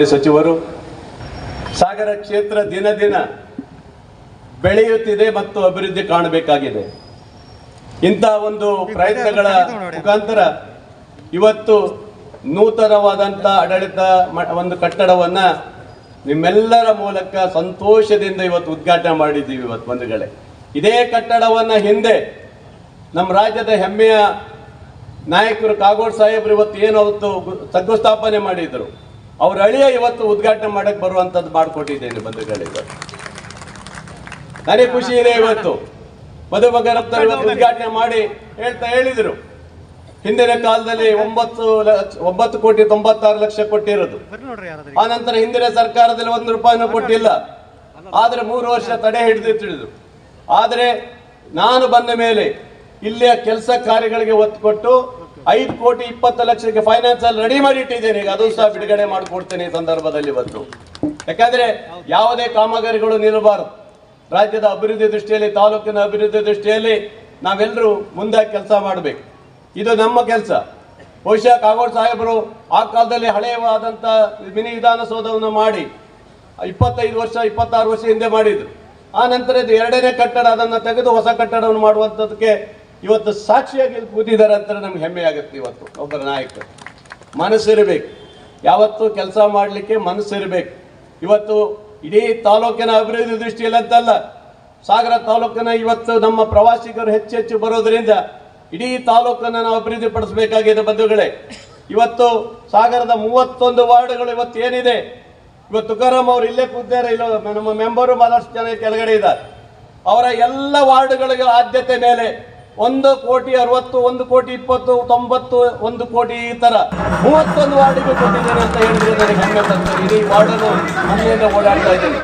ಸಚಿವರು, ಸಾಗರ ಕ್ಷೇತ್ರ ದಿನ ದಿನ ಬೆಳೆಯುತ್ತಿದೆ ಮತ್ತು ಅಭಿವೃದ್ಧಿ ಕಾಣಬೇಕಾಗಿದೆ. ಇಂತಹ ಒಂದು ಪ್ರಯತ್ನಗಳ ಮುಖಾಂತರ ಇವತ್ತು ನೂತನವಾದಂತಹ ಆಡಳಿತ ಒಂದು ಕಟ್ಟಡವನ್ನ ನಿಮ್ಮೆಲ್ಲರ ಮೂಲಕ ಸಂತೋಷದಿಂದ ಇವತ್ತು ಉದ್ಘಾಟನೆ ಮಾಡಿದ್ದೀವಿ ಇವತ್ತು ಬಂಧುಗಳೇ ಇದೇ ಕಟ್ಟಡವನ್ನ ಹಿಂದೆ ನಮ್ಮ ರಾಜ್ಯದ ಹೆಮ್ಮೆಯ ನಾಯಕರು ಕಾಗೋಡ್ ಸಾಹೇಬರು ಇವತ್ತು ಏನು ಗು- ಶಂಕುಸ್ಥಾಪನೆ ಮಾಡಿದ್ರು. ಅವ್ರ ಅಳಿಯ ಇವತ್ತು ಉದ್ಘಾಟನೆ ಮಾಡಕ್ ಬರುವಂತದ್ದು ಮಾಡಿಕೊಟ್ಟಿದ್ದೇನೆ ಬಂಧುಗಳೇ ಇವತ್ತು ನನಗೆ ಖುಷಿ ಇದೆ ಇವತ್ತು. ಮದು ಮಗ ಇವತ್ತು ಉದ್ಘಾಟನೆ ಮಾಡಿ ಹೇಳ್ತಾ ಹೇಳಿದ್ರು. ಹಿಂದಿನ ಕಾಲದಲ್ಲಿ ಒಂಬತ್ತು ಲಕ್ಷ ಒಂಬತ್ತು ಕೋಟಿ ತೊಂಬತ್ತಾರು ಲಕ್ಷ ಕೊಟ್ಟಿರೋದು. ಆ ನಂತರ ಹಿಂದಿನ ಸರ್ಕಾರದಲ್ಲಿ ಒಂದು ರೂಪಾಯಿನೂ ಕೊಟ್ಟಿಲ್ಲ. ಆದ್ರೆ ಮೂರು ವರ್ಷ ತಡೆ ಹಿಡಿದು ಹಿಡಿದಿಟ್ಟಿದ್ರು ಆದ್ರೆ ನಾನು ಬಂದ ಮೇಲೆ ಇಲ್ಲಿಯ ಕೆಲಸ ಕಾರ್ಯಗಳಿಗೆ ಒತ್ತು ಕೊಟ್ಟು ಐದು ಕೋಟಿ ಇಪ್ಪತ್ತು ಲಕ್ಷಕ್ಕೆ ಫೈನಾನ್ಸ್ ಅಲ್ಲಿ ರೆಡಿ ಮಾಡಿ ಇಟ್ಟಿದ್ದೇನೆ. ಈಗ ಅದು ಸಹ ಬಿಡುಗಡೆ ಮಾಡಿಕೊಡ್ತೇನೆ ಈ ಸಂದರ್ಭದಲ್ಲಿ ಇವತ್ತು ಯಾಕಂದ್ರೆ ಯಾವುದೇ ಕಾಮಗಾರಿಗಳು ನಿಲ್ಲಬಾರದು. ರಾಜ್ಯದ ಅಭಿವೃದ್ಧಿ ದೃಷ್ಟಿಯಲ್ಲಿ, ತಾಲೂಕಿನ ಅಭಿವೃದ್ಧಿ ದೃಷ್ಟಿಯಲ್ಲಿ ನಾವೆಲ್ಲರೂ ಮುಂದೆ ಕೆಲಸ ಮಾಡಬೇಕು. ಇದು ನಮ್ಮ ಕೆಲಸ. ಬಹುಶಃ ಕಾಗೋಡ್ ಸಾಹೇಬರು ಆ ಕಾಲದಲ್ಲಿ ಹಳೆಯವಾದಂಥ ಮಿನಿ ವಿಧಾನಸೌಧವನ್ನು ಮಾಡಿ ಇಪ್ಪತ್ತೈದು ವರ್ಷ, ಇಪ್ಪತ್ತಾರು ವರ್ಷ ಹಿಂದೆ ಮಾಡಿದ್ರು. ಆ ನಂತರ ಎರಡನೇ ಕಟ್ಟಡ ಅದನ್ನು ತೆಗೆದು ಹೊಸ ಕಟ್ಟಡವನ್ನು ಮಾಡುವಂಥದ್ದಕ್ಕೆ ಇವತ್ತು ಸಾಕ್ಷಿಯಾಗಿ ಇಲ್ಲಿ ಕೂತಿದ್ದಾರೆ ಅಂತ ನಮ್ಗೆ ಹೆಮ್ಮೆ ಆಗುತ್ತೆ ಇವತ್ತು ಒಬ್ಬರ ನಾಯಕರು ಮನಸ್ಸಿರಬೇಕು. ಯಾವತ್ತು ಕೆಲಸ ಮಾಡಲಿಕ್ಕೆ ಮನಸ್ಸಿರಬೇಕು. ಇವತ್ತು ಇಡೀ ತಾಲೂಕಿನ ಅಭಿವೃದ್ಧಿ ದೃಷ್ಟಿಯಲ್ಲಿ ಅಂತಲ್ಲ, ಸಾಗರ ತಾಲೂಕಿನ ಇವತ್ತು ನಮ್ಮ ಪ್ರವಾಸಿಗರು ಹೆಚ್ಚು ಹೆಚ್ಚು ಬರೋದ್ರಿಂದ ಇಡೀ ತಾಲೂಕನ್ನು ನಾವು ಅಭಿವೃದ್ಧಿ ಪಡಿಸಬೇಕಾಗಿದೆ ಬಂಧುಗಳೇ. ಇವತ್ತು ಸಾಗರದ ಮೂವತ್ತೊಂದು ವಾರ್ಡ್ಗಳು ಇವತ್ತು ಏನಿದೆ? ಇವತ್ತು ತುಕಾರಾಮ್ ಅವರು ಇಲ್ಲೇ ಕೂತಾರೆ ಇಲ್ಲ ನಮ್ಮ ಮೆಂಬರು ಬಹಳಷ್ಟು ಜನ ಕೆಳಗಡೆ ಇದ್ದಾರೆ. ಅವರ ಎಲ್ಲ ವಾರ್ಡ್ಗಳಿಗೆ ಆದ್ಯತೆ ಮೇಲೆ ಒಂದು ಕೋಟಿ ಅರವತ್ತು, ಒಂದು ಕೋಟಿ ಇಪ್ಪತ್ತು, ತೊಂಬತ್ತು, ಒಂದು ಕೋಟಿ ಈ ತರ. ಮೂವತ್ತೊಂದು ವಾರ್ಡಿಗೆ ಕೊಟ್ಟಿದ್ದೇನೆ ಅಂತ ಹೇಳಿದ್ರೆ ನನಗೆ ಹೆಮ್ಮೆ ಇಡೀ ವಾರ್ಡನ್ನು ಮನೆಯಿಂದ ಓಡಾಡ್ತಾ ಇದ್ದೇನೆ